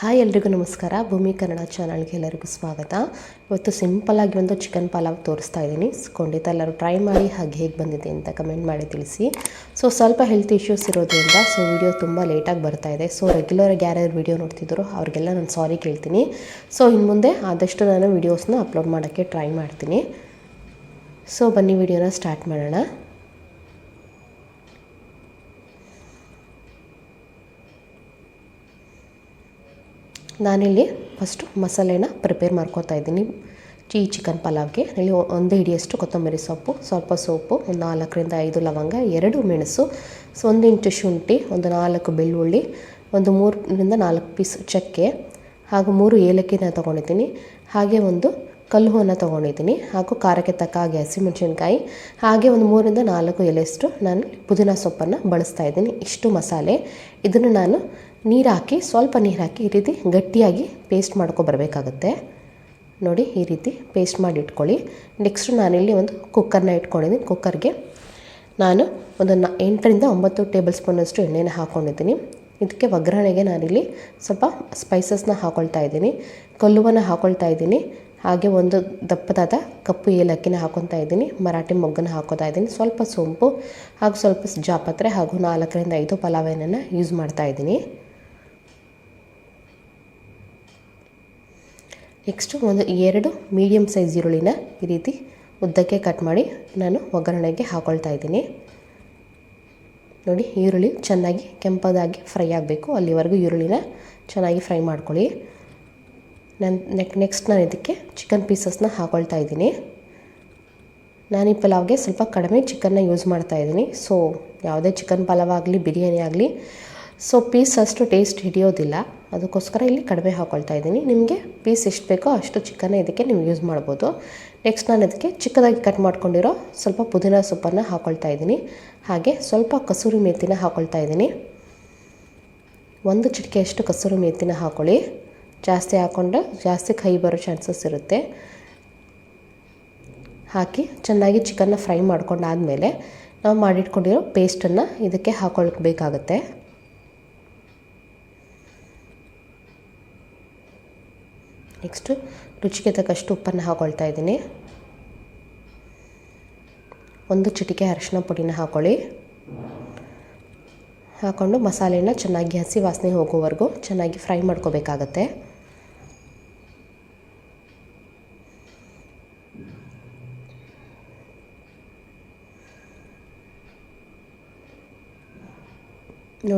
Hi ಎಲ್ರಿಗೂ ನಮಸ್ಕಾರ. ಭೂಮಿ ಕನ್ನಡ ಚಾನಲ್ಗೆ ಎಲ್ಲರಿಗೂ ಸ್ವಾಗತ. ಇವತ್ತು ಸಿಂಪಲ್ಲಾಗಿ ಒಂದು ಚಿಕನ್ ಪಲಾವ್ ತೋರಿಸ್ತಾ ಇದ್ದೀನಿ. ಖಂಡಿತ ಎಲ್ಲರೂ ಟ್ರೈ ಮಾಡಿ ಹಾಗೆ ಹೇಗೆ ಬಂದಿದೆ ಅಂತ ಕಮೆಂಟ್ ಮಾಡಿ ತಿಳಿಸಿ. ಸೊ ಸ್ವಲ್ಪ ಹೆಲ್ತ್ ಇಶ್ಯೂಸ್ ಇರೋದ್ರಿಂದ ಸೊ ವಿಡಿಯೋ ತುಂಬ ಲೇಟಾಗಿ ಬರ್ತಾ ಇದೆ. ಸೊ ರೆಗ್ಯುಲರಾಗಿ ಯಾರ್ಯಾರು ವಿಡಿಯೋ ನೋಡ್ತಿದ್ರು ಅವ್ರಿಗೆಲ್ಲ ನಾನು ಸಾರಿ ಕೇಳ್ತೀನಿ. ಸೊ ಇನ್ನು ಮುಂದೆ ಆದಷ್ಟು ನಾನು ವೀಡಿಯೋಸ್ನ ಅಪ್ಲೋಡ್ ಮಾಡೋಕ್ಕೆ ಟ್ರೈ ಮಾಡ್ತೀನಿ. ಸೊ ಬನ್ನಿ ವಿಡಿಯೋನ ಸ್ಟಾರ್ಟ್ ಮಾಡೋಣ. ನಾನಿಲ್ಲಿ ಫಸ್ಟು ಮಸಾಲೆನ ಪ್ರಿಪೇರ್ ಮಾಡ್ಕೋತಾ ಇದ್ದೀನಿ. ಈ ಚಿಕನ್ ಪಲಾವ್ಗೆ. ಇಲ್ಲಿ ಒಂದು ಹಿಡಿಯಷ್ಟು ಕೊತ್ತಂಬರಿ ಸೊಪ್ಪು, ಸ್ವಲ್ಪ ಸೋಪು ಒಂದು ನಾಲ್ಕರಿಂದ ಐದು ಲವಂಗ, ಎರಡು ಮೆಣಸು, ಸೊ ಒಂದು ಇಂಚು ಶುಂಠಿ, ಒಂದು ನಾಲ್ಕು ಬೆಳ್ಳುಳ್ಳಿ, ಒಂದು ಮೂರರಿಂದ ನಾಲ್ಕು ಪೀಸ್ ಚಕ್ಕೆ, ಹಾಗೂ ಮೂರು ಏಲಕ್ಕಿನ ತೊಗೊಂಡಿದ್ದೀನಿ. ಹಾಗೆ ಒಂದು ಕಲ್ಲು ಹೂವನ್ನು ತೊಗೊಂಡಿದ್ದೀನಿ. ಹಾಗೂ ಖಾರಕ್ಕೆ ತಕ್ಕ ಹಾಗೆ ಹಸಿಮೆಣಸಿನ್ಕಾಯಿ, ಹಾಗೆ ಒಂದು ಮೂರರಿಂದ ನಾಲ್ಕು ಎಲೆಯಷ್ಟು ನಾನು ಪುದೀನ ಸೊಪ್ಪನ್ನು ಬಳಸ್ತಾ ಇದ್ದೀನಿ. ಇಷ್ಟು ಮಸಾಲೆ. ಇದನ್ನು ನಾನು ನೀರು ಹಾಕಿ ಸ್ವಲ್ಪ ನೀರು ಹಾಕಿ ಈ ರೀತಿ ಗಟ್ಟಿಯಾಗಿ ಪೇಸ್ಟ್ ಮಾಡ್ಕೊಬರ್ಬೇಕಾಗತ್ತೆ ನೋಡಿ, ಈ ರೀತಿ ಪೇಸ್ಟ್ ಮಾಡಿ ಇಟ್ಕೊಳ್ಳಿ. ನೆಕ್ಸ್ಟು ನಾನಿಲ್ಲಿ ಒಂದು ಕುಕ್ಕರ್ನ ಇಟ್ಕೊಂಡಿದ್ದೀನಿ ಕುಕ್ಕರ್ಗೆ ನಾನು ಒಂದು ನ ಎಂಟರಿಂದ ಒಂಬತ್ತು ಟೇಬಲ್ ಸ್ಪೂನಷ್ಟು ಎಣ್ಣೆನ ಹಾಕ್ಕೊಂಡಿದ್ದೀನಿ ಇದಕ್ಕೆ ಒಗ್ಗರಣೆಗೆ ನಾನಿಲ್ಲಿ ಸ್ವಲ್ಪ ಸ್ಪೈಸಸ್ನ ಹಾಕ್ಕೊಳ್ತಾ ಇದ್ದೀನಿ. ಕಲ್ಲುವನ್ನು ಹಾಕ್ಕೊಳ್ತಾ ಇದ್ದೀನಿ. ಹಾಗೆ ಒಂದು ದಪ್ಪದಾದ ಕಪ್ಪು ಏಲಕ್ಕಿನ ಹಾಕೊತಾ ಇದ್ದೀನಿ. ಮರಾಠಿ ಮೊಗ್ಗನ ಹಾಕೋತಾ ಇದ್ದೀನಿ. ಸ್ವಲ್ಪ ಸೊಂಪು ಹಾಗೂ ಸ್ವಲ್ಪ ಜಾಪತ್ರೆ ಹಾಗೂ ನಾಲ್ಕರಿಂದ ಐದು ಪಲಾವ್ ಯೂಸ್ ಮಾಡ್ತಾ ಇದ್ದೀನಿ. ನೆಕ್ಸ್ಟು ಒಂದು ಎರಡು ಮೀಡಿಯಮ್ ಸೈಜ್ ಈರುಳ್ಳಿನ ಈ ರೀತಿ ಉದ್ದಕ್ಕೆ ಕಟ್ ಮಾಡಿ ನಾನು ಒಗ್ಗರಣೆಗೆ ಹಾಕೊಳ್ತಾ ಇದ್ದೀನಿ. ನೋಡಿ, ಈರುಳ್ಳಿ ಚೆನ್ನಾಗಿ ಕೆಂಪದಾಗಿ ಫ್ರೈ ಆಗಬೇಕು. ಅಲ್ಲಿವರೆಗೂ ಈರುಳ್ಳಿನ ಚೆನ್ನಾಗಿ ಫ್ರೈ ಮಾಡ್ಕೊಳ್ಳಿ. ನಾನು ನೆಕ್ ನೆಕ್ಸ್ಟ್ ನಾನು ಇದಕ್ಕೆ ಚಿಕನ್ ಪೀಸಸ್ನ ಹಾಕ್ಕೊಳ್ತಾ ಇದ್ದೀನಿ. ನಾನು ಈ ಪಲಾವ್ಗೆ ಸ್ವಲ್ಪ ಕಡಿಮೆ ಚಿಕನ್ನ ಯೂಸ್ ಮಾಡ್ತಾ ಇದ್ದೀನಿ. ಸೊ ಯಾವುದೇ ಚಿಕನ್ ಪಲಾವ್ ಆಗಲಿ, ಬಿರಿಯಾನಿ ಆಗಲಿ ಸೊ ಪೀಸ್ ಅಷ್ಟು ಟೇಸ್ಟ್ ಹಿಡಿಯೋದಿಲ್ಲ. ಅದಕ್ಕೋಸ್ಕರ ಇಲ್ಲಿ ಕಡಿಮೆ ಹಾಕ್ಕೊಳ್ತಾ ಇದ್ದೀನಿ. ನಿಮಗೆ ಪೀಸ್ ಎಷ್ಟು ಬೇಕೋ ಅಷ್ಟು ಚಿಕನ್ ಇದಕ್ಕೆ ನೀವು ಯೂಸ್ ಮಾಡ್ಬೋದು. ನೆಕ್ಸ್ಟ್ ನಾನು ಅದಕ್ಕೆ ಚಿಕ್ಕದಾಗಿ ಕಟ್ ಮಾಡ್ಕೊಂಡಿರೋ ಸ್ವಲ್ಪ ಪುದೀನ ಸೊಪ್ಪನ್ನು ಹಾಕ್ಕೊಳ್ತಾ ಇದ್ದೀನಿ. ಹಾಗೆ ಸ್ವಲ್ಪ ಕಸೂರಿ ಮೇಥಿನ ಹಾಕ್ಕೊಳ್ತಾ ಇದ್ದೀನಿ. ಒಂದು ಚಿಟಿಕೆಯಷ್ಟು ಕಸೂರಿ ಮೇಥಿನ ಹಾಕ್ಕೊಳ್ಳಿ ಜಾಸ್ತಿ ಹಾಕೊಂಡ್ರೆ ಜಾಸ್ತಿ ಕೈ ಬರೋ ಚಾನ್ಸಸ್ ಇರುತ್ತೆ. ಹಾಕಿ ಚೆನ್ನಾಗಿ ಚಿಕನ್ನ ಫ್ರೈ ಮಾಡ್ಕೊಂಡಾದಮೇಲೆ ನಾವು ಮಾಡಿಟ್ಕೊಂಡಿರೋ ಪೇಸ್ಟನ್ನು ಇದಕ್ಕೆ ಹಾಕ್ಕೊಳ್ಬೇಕಾಗತ್ತೆ ನೆಕ್ಸ್ಟು ರುಚಿಗೆ ತಕ್ಕಷ್ಟು ಉಪ್ಪನ್ನು ಹಾಕೊಳ್ತಾ ಇದ್ದೀನಿ. ಒಂದು ಚಿಟಿಕೆ ಅರಿಶಿನ ಪುಡಿನ ಹಾಕ್ಕೊಳ್ಳಿ ಹಾಕ್ಕೊಂಡು ಮಸಾಲೆನ ಚೆನ್ನಾಗಿ ಹಸಿ ವಾಸನೆ ಹೋಗೋವರೆಗೂ ಚೆನ್ನಾಗಿ ಫ್ರೈ ಮಾಡ್ಕೋಬೇಕಾಗತ್ತೆ.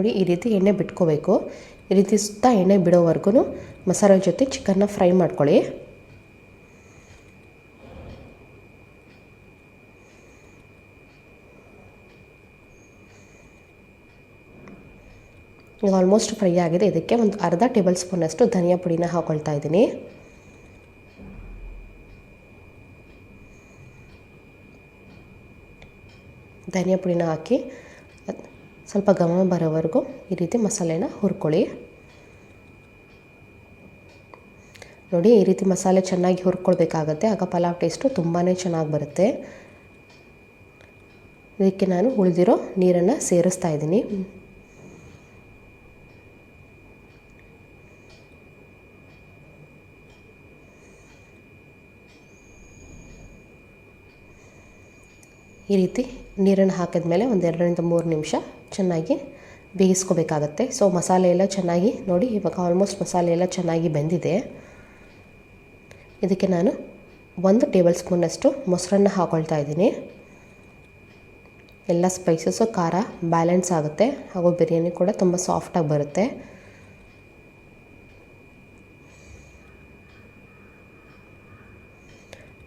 ನೋಡಿ ಈ ರೀತಿ ಎಣ್ಣೆ ಬಿಟ್ಕೋಬೇಕು. ಈ ರೀತಿ ಸುತ್ತ ಎಣ್ಣೆ ಬಿಡೋವರೆಗೂ ಮಸಾಲೆ ಜೊತೆ ಚಿಕನ್ನ ಫ್ರೈ ಮಾಡ್ಕೊಳ್ಳಿ. ಈಗ ಆಲ್ಮೋಸ್ಟ್ ಫ್ರೈ ಆಗಿದೆ. ಇದಕ್ಕೆ ಒಂದು ಅರ್ಧ ಟೇಬಲ್ ಸ್ಪೂನಷ್ಟು ಧನಿಯಾ ಪುಡಿನ ಹಾಕ್ಕೊಳ್ತಾ ಇದ್ದೀನಿ. ಧನಿಯಾ ಪುಡಿನ ಹಾಕಿ ಸ್ವಲ್ಪ ಘಮ ಬರೋವರೆಗೂ ಈ ರೀತಿ ಮಸಾಲೆನ ಹುರ್ಕೊಳ್ಳಿ. ನೋಡಿ, ಈ ರೀತಿ ಮಸಾಲೆ ಚೆನ್ನಾಗಿ ಹುರ್ಕೊಳ್ಬೇಕಾಗತ್ತೆ. ಆಗ ಪಲಾವ್ ಟೇಸ್ಟು ತುಂಬಾ ಚೆನ್ನಾಗಿ ಬರುತ್ತೆ. ಇದಕ್ಕೆ ನಾನು ಉಳಿದಿರೋ ನೀರನ್ನು ಸೇರಿಸ್ತಾ ಇದ್ದೀನಿ. ಈ ರೀತಿ ನೀರನ್ನು ಹಾಕಿದ ಮೇಲೆ ಒಂದು ಎರಡರಿಂದ ಮೂರು ನಿಮಿಷ ಚೆನ್ನಾಗಿ ಬೇಯಿಸ್ಕೋಬೇಕಾಗತ್ತೆ. ಸೊ ಮಸಾಲೆ ಎಲ್ಲ ಚೆನ್ನಾಗಿ ನೋಡಿ, ಇವಾಗ ಆಲ್ಮೋಸ್ಟ್ ಮಸಾಲೆ ಎಲ್ಲ ಚೆನ್ನಾಗಿ ಬೆಂದಿದೆ. ಇದಕ್ಕೆ ನಾನು ಒಂದು ಟೇಬಲ್ ಸ್ಪೂನಷ್ಟು ಮೊಸರನ್ನ ಹಾಕ್ಕೊಳ್ತಾ ಇದ್ದೀನಿ. ಎಲ್ಲ ಸ್ಪೈಸಸ್ಸು ಖಾರ ಬ್ಯಾಲೆನ್ಸ್ ಆಗುತ್ತೆ. ಹಾಗೂ ಬಿರಿಯಾನಿ ಕೂಡ ತುಂಬ ಸಾಫ್ಟಾಗಿ ಬರುತ್ತೆ.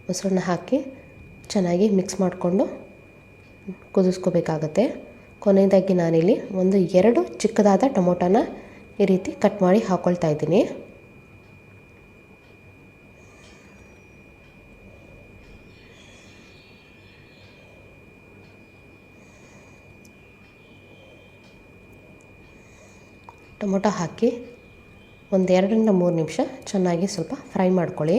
ಮೊಸರನ್ನ ಹಾಕಿ ಚೆನ್ನಾಗಿ ಮಿಕ್ಸ್ ಮಾಡಿಕೊಂಡು ಕುದಿಸ್ಕೋಬೇಕಾಗತ್ತೆ. ಕೊನೆಯದಾಗಿ ನಾನಿಲ್ಲಿ ಒಂದು ಎರಡು ಚಿಕ್ಕದಾದ ಟೊಮೊಟೊನ ಈ ರೀತಿ ಕಟ್ ಮಾಡಿ ಹಾಕ್ಕೊಳ್ತಾ ಇದ್ದೀನಿ. ಟೊಮೊಟೊ ಹಾಕಿ ಒಂದು ಎರಡರಿಂದ ಮೂರು ನಿಮಿಷ ಚೆನ್ನಾಗಿ ಸ್ವಲ್ಪ ಫ್ರೈ ಮಾಡ್ಕೊಳ್ಳಿ.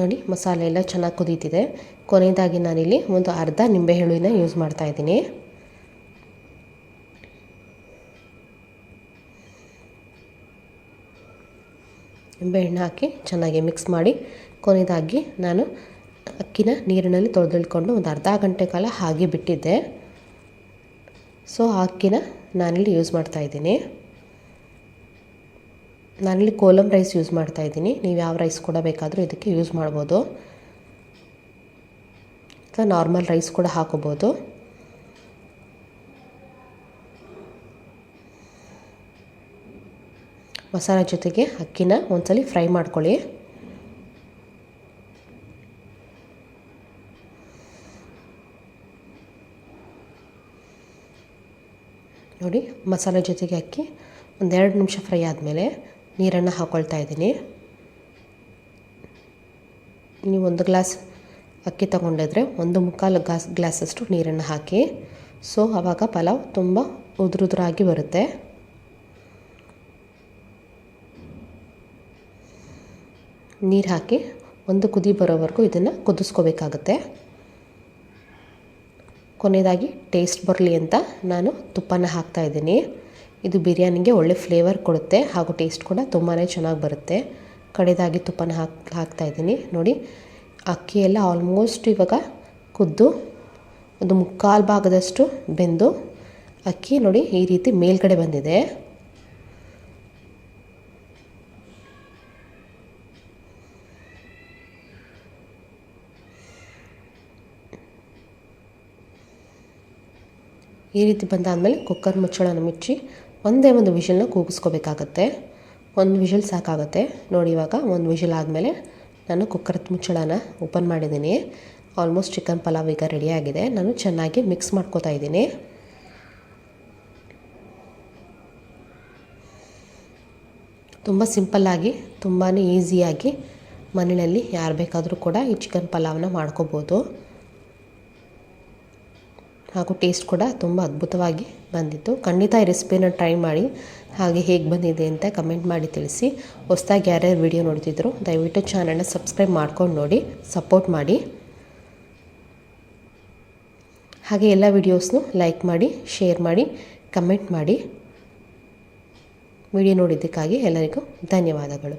ನೋಡಿ, ಮಸಾಲೆ ಎಲ್ಲ ಚೆನ್ನಾಗಿ ಕುದೀತಿದೆ. ಕೊನೆಯದಾಗಿ ನಾನಿಲ್ಲಿ ಒಂದು ಅರ್ಧ ನಿಂಬೆಹುಳಿನ ಯೂಸ್ ಮಾಡ್ತಾ ಇದ್ದೀನಿ. ನಿಂಬೆಹಣ್ಣು ಹಾಕಿ ಚೆನ್ನಾಗಿ ಮಿಕ್ಸ್ ಮಾಡಿ, ಕೊನೆಯದಾಗಿ ನಾನು ಅಕ್ಕಿನ ನೀರಿನಲ್ಲಿ ತೊಳೆದಿಳ್ಕೊಂಡು ಒಂದು ಅರ್ಧ ಗಂಟೆ ಕಾಲ ಹಾಗೆ ಬಿಟ್ಟಿದ್ದೆ. ಸೊ ಅಕ್ಕಿನ ನಾನಿಲ್ಲಿ ಯೂಸ್ ಮಾಡ್ತಾ ಇದ್ದೀನಿ. ನಾನಿಲ್ಲಿ ಕೋಲಮ್ ರೈಸ್ ಯೂಸ್ ಮಾಡ್ತಾ ಇದ್ದೀನಿ. ನೀವು ಯಾವ ರೈಸ್ ಕೂಡ ಬೇಕಾದರೂ ಇದಕ್ಕೆ ಯೂಸ್ ಮಾಡ್ಬೋದು. ಅಥವಾ ನಾರ್ಮಲ್ ರೈಸ್ ಕೂಡ ಹಾಕೋಬೋದು. ಮಸಾಲ ಜೊತೆಗೆ ಅಕ್ಕಿನ ಒಂದ್ಸಲಿ ಫ್ರೈ ಮಾಡ್ಕೊಳ್ಳಿ. ನೋಡಿ, ಮಸಾಲೆ ಜೊತೆಗೆ ಅಕ್ಕಿ ಒಂದೆರಡು ನಿಮಿಷ ಫ್ರೈ ಆದಮೇಲೆ ನೀರನ್ನು ಹಾಕ್ಕೊಳ್ತಾ ಇದ್ದೀನಿ. ನೀವು ಒಂದು ಗ್ಲಾಸ್ ಅಕ್ಕಿ ತಗೊಂಡಿದ್ರೆ ಒಂದು ಮುಕ್ಕಾಲು ಗ್ಲಾಸ್, ಗ್ಲಾಸಷ್ಟು ನೀರನ್ನು ಹಾಕಿ. ಸೊ ಆವಾಗ ಪಲಾವ್ ತುಂಬ ಉದುರುದುರಾಗಿ ಬರುತ್ತೆ. ನೀರು ಹಾಕಿ ಒಂದು ಕುದಿ ಬರೋವರೆಗೂ ಇದನ್ನು ಕುದಿಸ್ಕೋಬೇಕಾಗತ್ತೆ. ಕೊನೆಯದಾಗಿ ಟೇಸ್ಟ್ ಬರಲಿ ಅಂತ ನಾನು ತುಪ್ಪನ ಹಾಕ್ತಾಯಿದ್ದೀನಿ ಇದು ಬಿರಿಯಾನಿಗೆ ಒಳ್ಳೆ ಫ್ಲೇವರ್ ಕೊಡುತ್ತೆ ಹಾಗೂ ಟೇಸ್ಟ್ ಕೂಡ ತುಂಬಾ ಚೆನ್ನಾಗಿ ಬರುತ್ತೆ. ಕಡೆದಾಗಿ ತುಪ್ಪನ ಹಾಕಿ ಹಾಕ್ತಾಯಿದ್ದೀನಿ ನೋಡಿ, ಅಕ್ಕಿ ಎಲ್ಲ ಆಲ್ಮೋಸ್ಟ್ ಇವಾಗ ಕುದ್ದು, ಒಂದು ಮುಕ್ಕಾಲು ಭಾಗದಷ್ಟು ಬೆಂದು, ಅಕ್ಕಿ ನೋಡಿ ಈ ರೀತಿ ಮೇಲ್ಗಡೆ ಬಂದಿದೆ. ಈ ರೀತಿ ಬಂದಾದಮೇಲೆ ಕುಕ್ಕರ್ ಮುಚ್ಚಳನ ಮುಚ್ಚಿ ಒಂದೇ ಒಂದು ವಿಷಲ್ನ ಕೂಗಿಸ್ಕೋಬೇಕಾಗತ್ತೆ. ಒಂದು ವಿಷಲ್ ಸಾಕಾಗುತ್ತೆ. ನೋಡಿ ಇವಾಗ ಒಂದು ವಿಷಲ್ ಆದಮೇಲೆ ನಾನು ಕುಕ್ಕರ್ ಮುಚ್ಚಳನ ಓಪನ್ ಮಾಡಿದ್ದೀನಿ. ಆಲ್ಮೋಸ್ಟ್ ಚಿಕನ್ ಪಲಾವ್ ಈಗ ರೆಡಿಯಾಗಿದೆ ನಾನು ಚೆನ್ನಾಗಿ ಮಿಕ್ಸ್ ಮಾಡ್ಕೋತಾ ಇದ್ದೀನಿ. ತುಂಬ ಸಿಂಪಲ್ಲಾಗಿ ತುಂಬಾ ಈಸಿಯಾಗಿ ಮನೆಯಲ್ಲಿ ಯಾರು ಬೇಕಾದರೂ ಕೂಡ ಈ ಚಿಕನ್ ಪಲಾವ್ನ ಮಾಡ್ಕೋಬೋದು. ಹಾಗೂ ಟೇಸ್ಟ್ ಕೂಡ ತುಂಬ ಅದ್ಭುತವಾಗಿ ಬಂದಿತ್ತು. ಖಂಡಿತ ಈ ರೆಸಿಪಿನ ಟ್ರೈ ಮಾಡಿ ಹಾಗೆ ಹೇಗೆ ಬಂದಿದೆ ಅಂತ ಕಮೆಂಟ್ ಮಾಡಿ ತಿಳಿಸಿ. ಹೊಸದಾಗಿ ಯಾರ್ಯಾರು ವಿಡಿಯೋ ನೋಡ್ತಿದ್ರು, ದಯವಿಟ್ಟು ಚಾನಲ್ನ ಸಬ್ಸ್ಕ್ರೈಬ್ ಮಾಡ್ಕೊಂಡು ನೋಡಿ ಸಪೋರ್ಟ್ ಮಾಡಿ. ಹಾಗೆ ಎಲ್ಲ ವಿಡಿಯೋಸ್ನು ಲೈಕ್ ಮಾಡಿ ಶೇರ್ ಮಾಡಿ ಕಮೆಂಟ್ ಮಾಡಿ. ವಿಡಿಯೋ ನೋಡಿದ್ದಕ್ಕಾಗಿ ಎಲ್ಲರಿಗೂ ಧನ್ಯವಾದಗಳು.